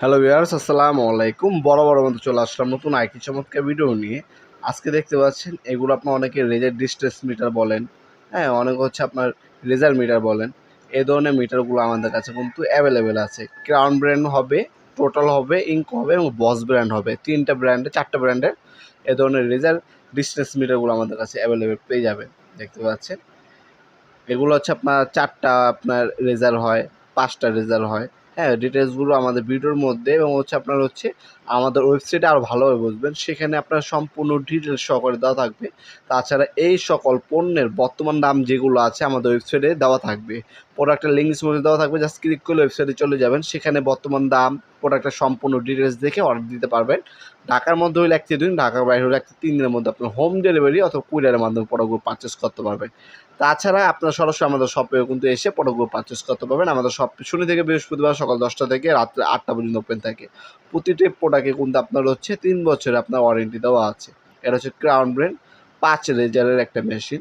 Hello viewers আসসালামু আলাইকুম। বড় বড় মতো চলে আসলাম নতুন আইটি চমৎকার ভিডিও নিয়ে। আজকে দেখতে পাচ্ছেন, এগুলো আপনার অনেকে রেজার ডিস্টেন্স মিটার বলেন হ্যাঁ অনেক হচ্ছে আপনার রেজার মিটার বলেন। এ ধরনের মিটারগুলো আমাদের কাছে কিন্তু অ্যাভেলেবেল আছে। ক্রাউন ব্র্যান্ড হবে টোটাল হবে ইঙ্ক হবে এবং বস ব্র্যান্ড হবে। তিনটা ব্র্যান্ডে চারটা ব্র্যান্ডের এ ধরনের রেজার ডিস্টেন্স মিটারগুলো আমাদের কাছে অ্যাভেলেবেল পেয়ে যাবেন, দেখতে পাচ্ছেন। এগুলো হচ্ছে আপনার চারটা আপনার রেজার হয়, পাঁচটা রেজার হয়। হ্যাঁ ডিটেলসগুলো আমাদের ভিডিওর মধ্যে এবং হচ্ছে আপনার হচ্ছে আমাদের ওয়েবসাইটে আরও ভালোভাবে বুঝবেন। সেখানে আপনার সম্পূর্ণ ডিটেলস সহকারে দেওয়া থাকবে। তাছাড়া এই সকল পণ্যের বর্তমান দাম যেগুলো আছে আমাদের ওয়েবসাইটে দেওয়া থাকবে। প্রোডাক্টের লিঙ্কস মধ্যে দেওয়া থাকবে। জাস্ট ক্লিক করলে ওয়েবসাইটে চলে যাবেন। সেখানে বর্তমান দাম প্রোডাক্টের সম্পূর্ণ ডিটেলস দেখে অর্ডার দিতে পারবেন। ঢাকার মধ্যে হলে একটি দিন, ঢাকার বাইরে হলে একটি তিন দিনের মধ্যে আপনার হোম ডেলিভারি অথবা কুরিয়ারের মাধ্যমে প্রোডাক্টগুলো পারচেস করতে পারবেন। তাছাড়া আপনার সরাসরি আমাদের শপে কিন্তু এসে প্রোডাক্টগুলো পারচেস করতে পারবেন। আমাদের শপ শনি থেকে বৃহস্পতিবার সকাল দশটা থেকে রাত্রে আটটা পর্যন্ত ওপেন থাকে। প্রতিটি প্রোডাক্টে কিন্তু আপনার হচ্ছে তিন বছরের আপনার ওয়ারেন্টি দেওয়া আছে। এটা হচ্ছে ক্রাউন ব্র্যান্ড পাঁচ রেজারের একটা মেশিন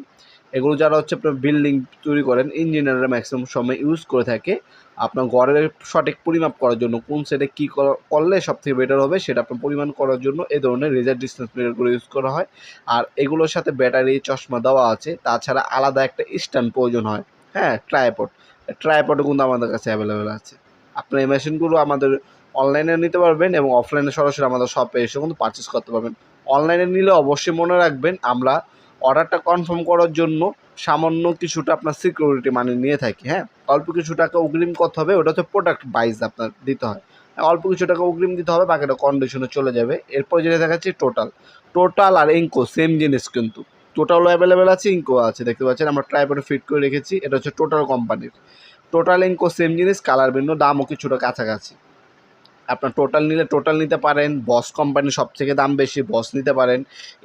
এগুলো যারা হচ্ছে আপনার বিল্ডিং তৈরি করেন ইঞ্জিনিয়াররা ম্যাক্সিমাম সময় ইউজ করে থাকে। আপনার ঘরের সঠিক পরিমাপ করার জন্য, কোন সেটে কী করলে সব থেকে বেটার হবে সেটা আপনার পরিমাণ করার জন্য এ ধরনের রেজার ডিস্টেন্স মিটারগুলো ইউজ করা হয়। আর এগুলোর সাথে ব্যাটারি চশমা দেওয়া আছে। তাছাড়া আলাদা একটা স্ট্যান্ড প্রয়োজন হয়। হ্যাঁ ট্রাইপড ট্রাইপডও কিন্তু আমাদের কাছে অ্যাভেলেবেল আছে। আপনার এই মেশিনগুলো আমাদের অনলাইনে নিতে পারবেন এবং অফলাইনে সরাসরি আমাদের শপে এসে কিন্তু পারচেস করতে পারবেন। অনলাইনে নিলে অবশ্যই মনে রাখবেন, আমরা অর্ডারটা কনফার্ম করার জন্য সামান্য কিছুটা আপনার সিকিউরিটি মানি নিয়ে থাকি হ্যাঁ? অল্প কিছু টাকা অগ্রিম করতে হবে, ওটা হচ্ছে প্রোডাক্ট বাইজ আপনার দিতে হয়। অল্প কিছু টাকা অগ্রিম দিতে হবে, বাকিটা কন্ডিশনে চলে যাবে। এরপর যেটা দেখাচ্ছি টোটাল টোটাল আর ইঙ্কো সেম জিনিস কিন্তু। টোটালও অ্যাভেলেবেল আছে ইঙ্কো আছে, দেখতে পাচ্ছেন? আমরা ট্রাইপডে ফিট করে রেখেছি, এটা হচ্ছে টোটাল কোম্পানির টোটাল ইঙ্কো সেম জিনিস কালার ভিন্ন, দামও কিছুটা কাছাকাছি। আপনার টোটাল নিলে টোটাল নিতে পারেন বস কোম্পানি সব থেকে দাম বেশি বস নিতে পারেন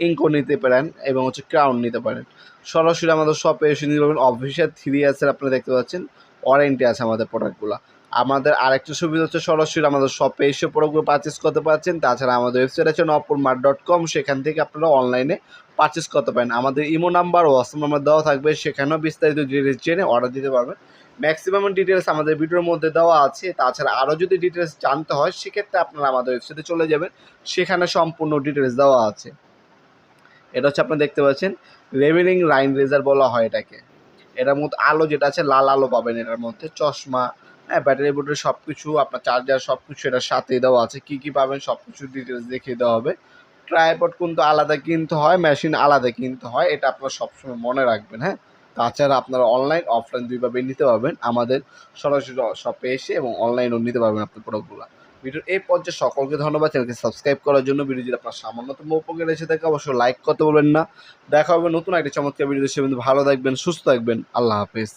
ইঙ্কো নিতে পারেন, এবং হচ্ছে ক্রাউন নিতে পারেন। সরাসরি আমাদের শপে এসে নিতে পারবেন। অফিসিয়াল থ্রি ইয়ার্সের আপনারা দেখতে পাচ্ছেন ওয়ারেন্টি আছে আমাদের প্রোডাক্টগুলো আমাদের আরেকটা সুবিধা হচ্ছে সরাসরি আমাদের শপে এসে প্রোডাক্টগুলো পারচেস করতে পারছেন। তাছাড়া আমাদের ওয়েবসাইট আছে নপুর মার্ট ডট কম সেখান থেকে আপনারা অনলাইনে পারচেস করতে পারেন। আমাদের ইমো নাম্বার হোয়াটসঅ্যাপ নাম্বার দেওয়া থাকবে, সেখানেও বিস্তারিত ডিটেলস জেনে অর্ডার দিতে পারবেন। ম্যাক্সিমাম ডিটেলস আমাদের ভিডিওর মধ্যে দেওয়া আছে। তাছাড়া আরও যদি ডিটেলস জানতে হয়, সেক্ষেত্রে আপনারা আমাদের ওয়েবসাইটে চলে যাবেন। সেখানে সম্পূর্ণ ডিটেলস দেওয়া আছে। এটা হচ্ছে আপনারা দেখতে পাচ্ছেন লেভেলিং লাইন রেজার বলা হয় এটাকে। এটার মধ্যে আলো যেটা আছে, লাল আলো পাবেন এটার মধ্যে। চশমা হ্যাঁ ব্যাটারি বোর্ডের সব কিছু আপনার চার্জার সব কিছু এটার সাথে দেওয়া আছে। কী কী পাবেন সব কিছু ডিটেলস দেখিয়ে দেওয়া হবে। ট্রাইপড কিন্তু আলাদা কিনতে হয় মেশিন আলাদা কিনতে হয়, এটা আপনারা সবসময় মনে রাখবেন হ্যাঁ? তাছাড়া আপনারা অনলাইন অফলাইন দুইভাবে নিতে পারবেন। আমাদের সরাসরি শপে এসে এবং অনলাইনও নিতে পারবেন আপনার প্রোডাক্টগুলো ভিডিওর এই পর্যায়ে সকলকে ধন্যবাদ। চ্যানেলকে সাবস্ক্রাইব করার জন্য ভিডিও যদি আপনার সামান্যতম উপকার এসে থাকে, অবশ্যই লাইক করতে বলবেন না। দেখা হবে নতুন একটি চমৎকার ভিডিও সে ভালো থাকবেন, সুস্থ থাকবেন। আল্লাহ হাফেজ।